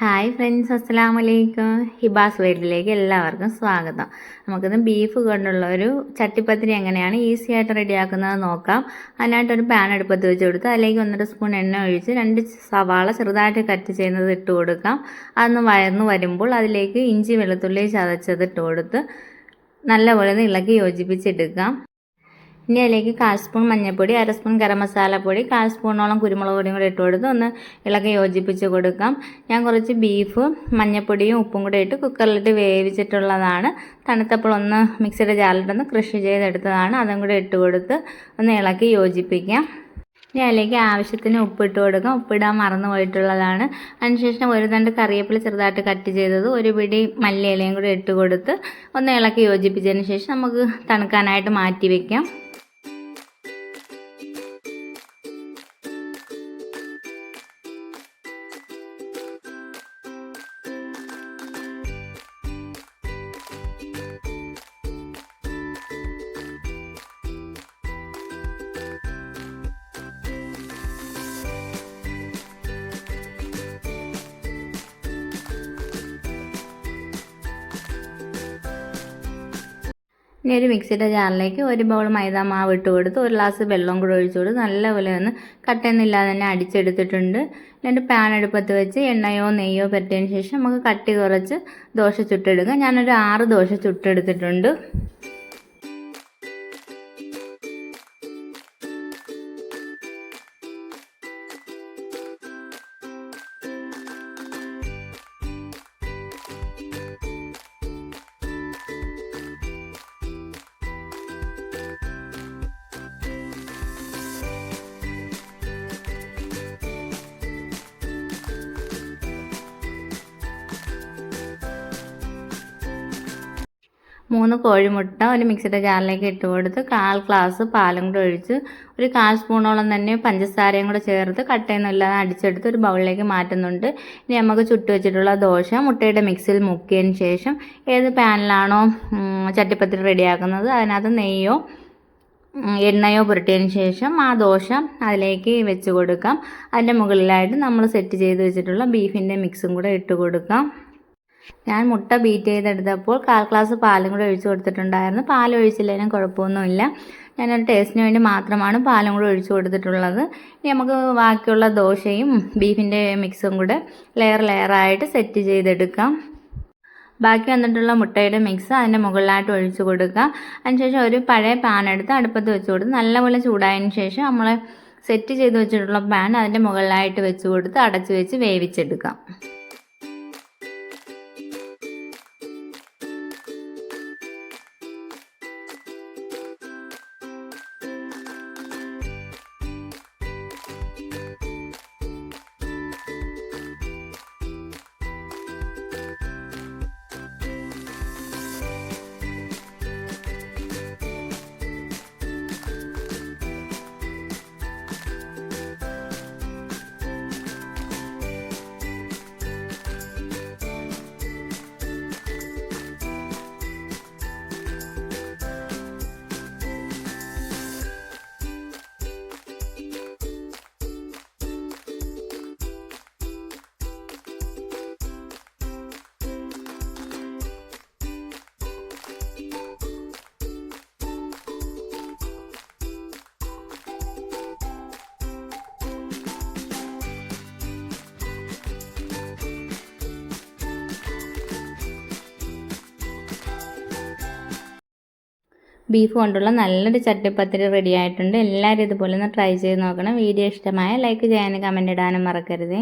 Hi friends അസ്സലാം വലൈക്കും ഹിബാസ് വീട്ടിലേക്ക് എല്ലാവർക്കും സ്വാഗതം. നമുക്കിന്ന് ബീഫ് കൊണ്ടുള്ള ഒരു ചട്ടിപ്പത്തിരി എങ്ങനെയാണ് ഈസി ആയിട്ട് റെഡിയാക്കുന്നത് നോക്കാം. അതിനായിട്ട് ഒരു പാൻ എടുപ്പത്ത് വെച്ച് കൊടുത്ത് അതിലേക്ക് ഒന്നര സ്പൂൺ എണ്ണ ഒഴിച്ച് രണ്ട് സവാള ചെറുതായിട്ട് കട്ട് ചെയ്യുന്നത് ഇട്ട് കൊടുക്കാം. അതൊന്ന് വയർന്ന് വരുമ്പോൾ അതിലേക്ക് ഇഞ്ചി വെളുത്തുള്ളി ചതച്ചത് ഇട്ട് കൊടുത്ത് നല്ലപോലെ ഇളക്കി യോജിപ്പിച്ചെടുക്കാം. ഇനി അതിലേക്ക് കാൽ സ്പൂൺ മഞ്ഞൾപ്പൊടി അര സ്പൂൺ ഗരം മസാലപ്പൊടി കാൽ സ്പൂണോളം കുരുമുളക് പൊടിയും കൂടി ഇട്ട് കൊടുത്ത് ഒന്ന് ഇളക്കി യോജിപ്പിച്ച് കൊടുക്കാം. ഞാൻ കുറച്ച് ബീഫ് മഞ്ഞൾപ്പൊടിയും ഉപ്പും കൂടി ഇട്ട് കുക്കറിലിട്ട് വേവിച്ചിട്ടുള്ളതാണ്. തണുത്തപ്പോൾ ഒന്ന് മിക്സിയുടെ ജാറിലിട്ടൊന്ന് കൃഷി ചെയ്തെടുത്തതാണ്. അതും കൂടി ഇട്ട് കൊടുത്ത് ഒന്ന് ഇളക്കി യോജിപ്പിക്കാം. ഇനി അതിലേക്ക് ആവശ്യത്തിന് ഉപ്പിട്ട് കൊടുക്കാം. ഉപ്പിടാൻ മറന്നു പോയിട്ടുള്ളതാണ്. അതിനുശേഷം ഒരു തണ്ട് കറിവേപ്പില ചെറുതായിട്ട് കട്ട് ചെയ്തത് ഒരു പിടി മല്ലിയിലയും കൂടി ഇട്ട് കൊടുത്ത് ഒന്ന് ഇളക്കി യോജിപ്പിച്ചതിന് ശേഷം നമുക്ക് തണുക്കാനായിട്ട് മാറ്റി വയ്ക്കാം ഇനി ഒരു മിക്സിയുടെ ജാറിലേക്ക് ഒരു ബൗൾ മൈദ മാവ് ഇട്ട് കൊടുത്ത് ഒരു ഗ്ലാസ് വെള്ളം കൂടെ ഒഴിച്ചു കൊടുത്ത് നല്ലപോലെ ഒന്ന് കട്ടയൊന്നുമില്ലാതെ തന്നെ അടിച്ചെടുത്തിട്ടുണ്ട്. എന്നിട്ട് പാൻ അടുപ്പത്ത് വെച്ച് എണ്ണയോ നെയ്യോ പറ്റിയതിന് ശേഷം നമുക്ക് കട്ടി കുറച്ച് ദോശ ചുട്ടെടുക്കാം. ഞാനൊരു ആറ് ദോശ ചുട്ടെടുത്തിട്ടുണ്ട്. മൂന്ന് കോഴിമുട്ട ഒരു മിക്സിയുടെ ജാറിലേക്ക് ഇട്ട് കൊടുത്ത് കാൽ ഗ്ലാസ് പാലും കൂടെ ഒഴിച്ച് ഒരു കാൽ സ്പൂണോളം തന്നെ പഞ്ചസാരയും കൂടെ ചേർത്ത് കട്ടയൊന്നുമില്ലാതെ അടിച്ചെടുത്ത് ഒരു ബൗളിലേക്ക് മാറ്റുന്നുണ്ട്. ഇനി നമുക്ക് ചുട്ടു വെച്ചിട്ടുള്ള ദോശ മുട്ടയുടെ മിക്സിയിൽ മുക്കിയതിന് ശേഷം ഏത് പാനിലാണോ ചട്ടിപ്പത്തിൽ റെഡിയാക്കുന്നത് അതിനകത്ത് നെയ്യോ എണ്ണയോ പുരട്ടിയതിന് ശേഷം ആ ദോശ അതിലേക്ക് വെച്ച് കൊടുക്കാം. അതിന്റെ മുകളിലായിട്ട് നമ്മൾ സെറ്റ് ചെയ്ത് വെച്ചിട്ടുള്ള ബീഫിന്റെ മിക്സും കൂടെ ഇട്ട് കൊടുക്കാം. ഞാൻ മുട്ട ബീറ്റ് ചെയ്തെടുത്തപ്പോൾ കാൽ ഗ്ലാസ് പാലും കൂടെ ഒഴിച്ചു കൊടുത്തിട്ടുണ്ടായിരുന്നു. പാൽ ഒഴിച്ചില്ലെങ്കിലും കുഴപ്പമൊന്നുമില്ല. ഞാനൊരു ടേസ്റ്റിന് വേണ്ടി മാത്രമാണ് പാലും കൂടെ ഒഴിച്ചു കൊടുത്തിട്ടുള്ളത്. ഇനി നമുക്ക് ബാക്കിയുള്ള ദോശയും ബീഫിന്റെ മിക്സും കൂടെ ലെയർ ലെയറായിട്ട് സെറ്റ് ചെയ്തെടുക്കാം. ബാക്കി വന്നിട്ടുള്ള മുട്ടയുടെ മിക്സ് അതിന്റെ മുകളിലായിട്ട് ഒഴിച്ചു കൊടുക്കുക. അതിനുശേഷം ഒരു പഴയ പാൻ എടുത്ത് അടുപ്പത്ത് വെച്ച് കൊടുത്ത് നല്ലപോലെ ചൂടായതിന് ശേഷം നമ്മൾ സെറ്റ് ചെയ്ത് വെച്ചിട്ടുള്ള പാൻ അതിന്റെ മുകളിലായിട്ട് വെച്ച് കൊടുത്ത് അടച്ച് വെച്ച് വേവിച്ചെടുക്കാം. ബീഫ് കൊണ്ടുള്ള നല്ലൊരു ചട്ടിപ്പത്തിരി റെഡി ആയിട്ടുണ്ട്. എല്ലാവരും ഇതുപോലെ ഒന്ന് ട്രൈ ചെയ്ത് നോക്കണം. വീഡിയോ ഇഷ്ടമായ ലൈക്ക് ചെയ്യാനും കമന്റ് ഇടാനും മറക്കരുത്.